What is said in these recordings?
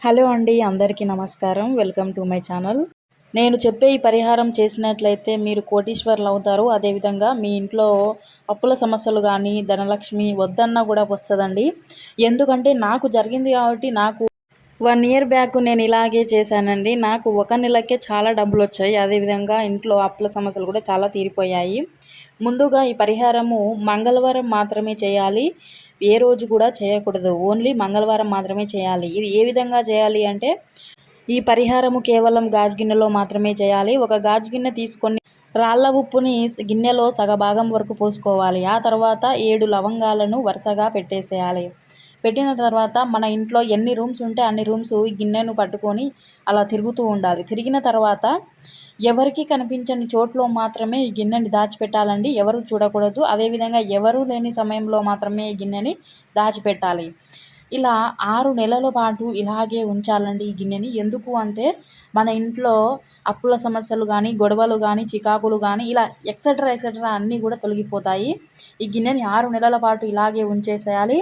Hello అండి అందరికీ నమస్కారం. Welcome to my channel. నేను చెప్పే ఈ పరిహారం చేసినట్లయితే మీరు కోటీశ్వర్లు అవుతారు అదేవిధంగా మీ ఇంట్లో అప్పుల సమస్యలు కానీ ధనలక్ష్మి వద్దన్నా కూడా వస్తుందండి. ఎందుకంటే నాకు జరిగింది కాబట్టి నాకు వన్ ఇయర్ బ్యాక్ నేను ఇలాగే చేశానండి. నాకు ఒక నెలకే చాలా డబ్బులు వచ్చాయి అదేవిధంగా ఇంట్లో అప్పుల సమస్యలు కూడా చాలా తీరిపోయాయి. ముందుగా ఈ పరిహారము మంగళవారం మాత్రమే చేయాలి. ఏ రోజు కూడా చేయకూడదు. ఓన్లీ మంగళవారం మాత్రమే చేయాలి. ఇది ఏ విధంగా చేయాలి అంటే ఈ పరిహారము కేవలం గాజు గిన్నెలో మాత్రమే చేయాలి. ఒక గాజు గిన్నె తీసుకొని రాళ్ళ ఉప్పుని గిన్నెలో సగభాగం వరకు పోసుకోవాలి. ఆ తర్వాత ఏడు లవంగాలను వరుసగా పెట్టేసేయాలి. పెట్టిన తర్వాత మన ఇంట్లో ఎన్ని రూమ్స్ ఉంటే అన్ని రూమ్స్ ఈ గిన్నెను పట్టుకొని అలా తిరుగుతూ ఉండాలి. తిరిగిన తర్వాత ఎవరికి కనిపించని చోట్లో మాత్రమే ఈ గిన్నెని దాచిపెట్టాలండి. ఎవరు చూడకూడదు. అదేవిధంగా ఎవరు లేని సమయంలో మాత్రమే ఈ గిన్నెని దాచిపెట్టాలి. ఇలా ఆరు నెలల పాటు ఇలాగే ఉంచాలండి ఈ గిన్నెని. ఎందుకు అంటే మన ఇంట్లో అప్పుల సమస్యలు కానీ గొడవలు కానీ చికాకులు కానీ ఇలా ఎక్సెట్రా ఎక్సెట్రా అన్నీ కూడా తొలగిపోతాయి. ఈ గిన్నెని ఆరు నెలల పాటు ఇలాగే ఉంచేసేయాలి.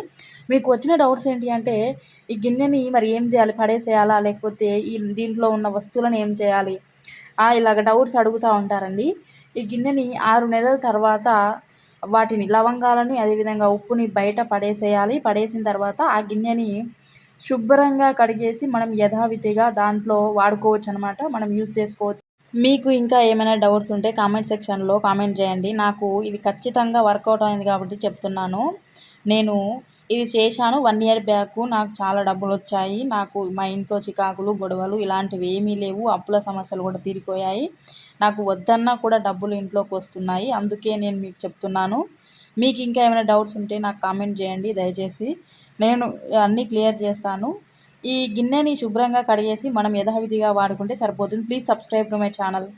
మీకు వచ్చిన డౌట్స్ ఏంటి అంటే ఈ గిన్నెని మరి ఏం చేయాలి? పడేసేయాలా? లేకపోతే ఈ దీంట్లో ఉన్న వస్తువులను ఏం చేయాలి? ఇలాగ డౌట్స్ అడుగుతూ ఉంటారండి. ఈ గిన్నెని ఆరు నెలల తర్వాత వాటిని లవంగాలను అదేవిధంగా ఉప్పుని బయట పడేసేయాలి. పడేసిన తర్వాత ఆ గిన్నెని శుభ్రంగా కడిగేసి మనం యథావిధిగా దాంట్లో వాడుకోవచ్చు అనమాట మనం యూజ్ చేసుకోవచ్చు. మీకు ఇంకా ఏమైనా డౌట్స్ ఉంటే కామెంట్ సెక్షన్లో కామెంట్ చేయండి. నాకు ఇది ఖచ్చితంగా వర్కౌట్ అయింది కాబట్టి చెప్తున్నాను. నేను ఇది చేశాను. వన్ ఇయర్ బ్యాక్ నాకు చాలా డబ్బులు వచ్చాయి నాకు మా ఇంట్లో చికాకులు గొడవలు ఇలాంటివి ఏమీ లేవు. అప్పుల సమస్యలు కూడా తీరిపోయాయి. నాకు వద్దన్నా కూడా డబ్బులు ఇంట్లోకి వస్తున్నాయి. అందుకే నేను మీకు చెప్తున్నాను. మీకు ఇంకా ఏమైనా డౌట్స్ ఉంటే నాకు కామెంట్ చేయండి దయచేసి. నేను అన్నీ క్లియర్ చేస్తాను. ఈ గిన్నెని శుభ్రంగా కడిగేసి మనం యథావిధిగా వాడుకుంటే సరిపోతుంది. Please subscribe to my channel.